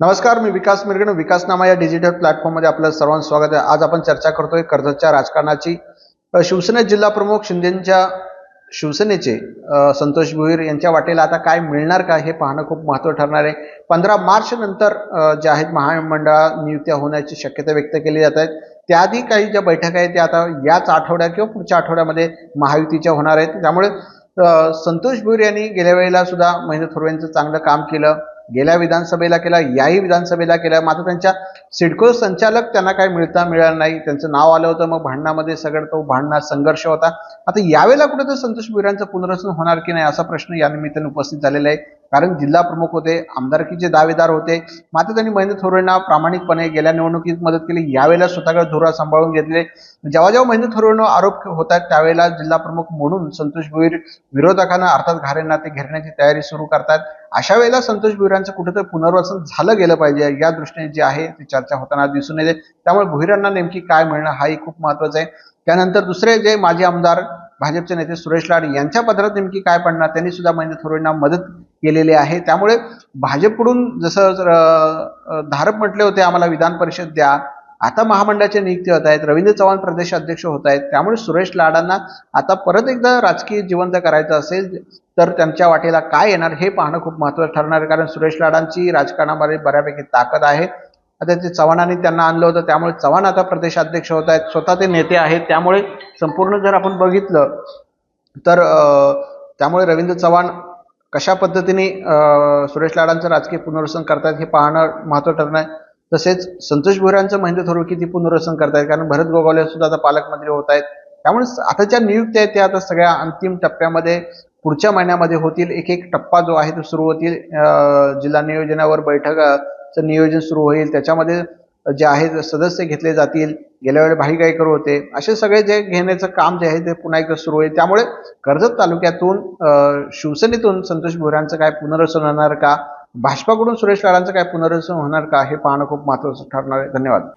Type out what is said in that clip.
नमस्कार मी विकास मिरगण. विकासनामा या डिजिटल प्लॅटफॉर्ममध्ये आपलं सर्वांचं स्वागत आहे. आज आपण चर्चा करतोय कर्जतच्या राजकारणाची. शिवसेना जिल्हा प्रमुख शिंदेच्या शिवसेनेचे संतोष भुईर यांच्या वाटेला आता काय मिळणार का हे पाहणं खूप महत्त्व ठरणार आहे. पंधरा मार्च नंतर ज्या आहेत महामंडळा नियुक्त्या होण्याची शक्यता व्यक्त केली जात आहेत. त्याआधी काही ज्या बैठका आहेत त्या आता याच आठवड्या किंवा पुढच्या आठवड्यामध्ये महायुतीच्या होणार आहेत. त्यामुळे संतोष भुईर यांनी गेल्या वेळेला सुद्धा महेंद्र थोरवे यांचं चांगलं काम केलं. गेल्या विधानसभेला केला याही विधानसभेला केला. मात्र त्यांच्या सिडको संचालक त्यांना काही मिळता मिळालं नाही. त्यांचं नाव आलं होतं मग भांडणामध्ये सगळं तो भांडणा संघर्ष होता. आता यावेळेला कुठे तर संतोष बिरांचं पुनर्वसन होणार की नाही असा प्रश्न या निमित्ताने उपस्थित झालेला आहे. कारण जिल्हा प्रमुख होते आमदारकीचे दावेदार होते. मात्र त्यांनी महेंद्र थोरेंना प्रामाणिकपणे गेल्या निवडणुकीत मदत केली. यावेळेला स्वतःकडे धोरण सांभाळून घेतले. जेव्हा जेव्हा महेंद्र थोरवेंवर आरोप होतात त्यावेळेला जिल्हा प्रमुख म्हणून संतोष भुईर विरोधकांना अर्थात घारेंना ते घेरण्याची तयारी सुरू करतात. अशा वेळेला संतोष भुईरांचं कुठेतरी पुनर्वसन झालं गेलं पाहिजे या दृष्टीने जे आहे ती चर्चा होताना दिसून येते. त्यामुळे भुईरांना नेमकी काय मिळणं हाही खूप महत्वाचं आहे. त्यानंतर दुसरे जे माजी आमदार भाजपचे नेते सुरेश लाड यांच्या पदरात नेमकी काय पडणार त्यांनी सुद्धा महेंद्र थोरेंना मदत केलेले आहे. त्यामुळे भाजपकडून जसं जर, धारप म्हटले होते आम्हाला विधान परिषद द्या. आता महामंडळाच्या नियुक्ती होत आहेत रवींद्र चव्हाण प्रदेश अध्यक्ष होत आहेत. त्यामुळे सुरेश लाडांना आता परत एकदा राजकीय जिवंत करायचं असेल तर त्यांच्या वाटेला काय येणार हे पाहणं खूप महत्त्वाचं ठरणार आहे. कारण सुरेश लाडांची राजकारणामध्ये बऱ्यापैकी ताकद आहे. आता ते चव्हाणांनी त्यांना आणलं होतं त्यामुळे चव्हाण आता प्रदेशाध्यक्ष होत आहेत. स्वतः ते नेते आहेत. त्यामुळे संपूर्ण जर आपण बघितलं तर त्यामुळे रवींद्र चव्हाण कशा पद्धतीने सुरेश लाडांचं राजकीय पुनर्वसन करतायत हे पाहणं महत्त्व ठरणार आहे. तसेच संतोष भुरांचं महेंद्र की किती पुनर्वसन करतायत कारण भरत गोगावले सुद्धा आता पालकमंत्री होत आहेत. त्यामुळे आता ज्या नियुक्त्या आहेत त्या आता सगळ्या अंतिम टप्प्यामध्ये पुढच्या महिन्यामध्ये होतील. एक एक टप्पा जो आहे तो सुरू होतील. जिल्हा नियोजनावर बैठकाचं नियोजन सुरू होईल. त्याच्यामध्ये जे आहेत सदस्य घेतले जातील. गेल्या वेळी भाईगायकर होते असे सगळे जे घेण्याचं काम जे आहे ते पुन्हा एकदा सुरू आहे. त्यामुळे कर्जत तालुक्यातून शिवसेनेतून संतोष भोरांचं काय पुनर्वसन होणार का? भाजपाकडून सुरेश लाडांचं काय पुनर्वसन होणार का? हे पाहणं खूप महत्वाचं ठरणार आहे. धन्यवाद.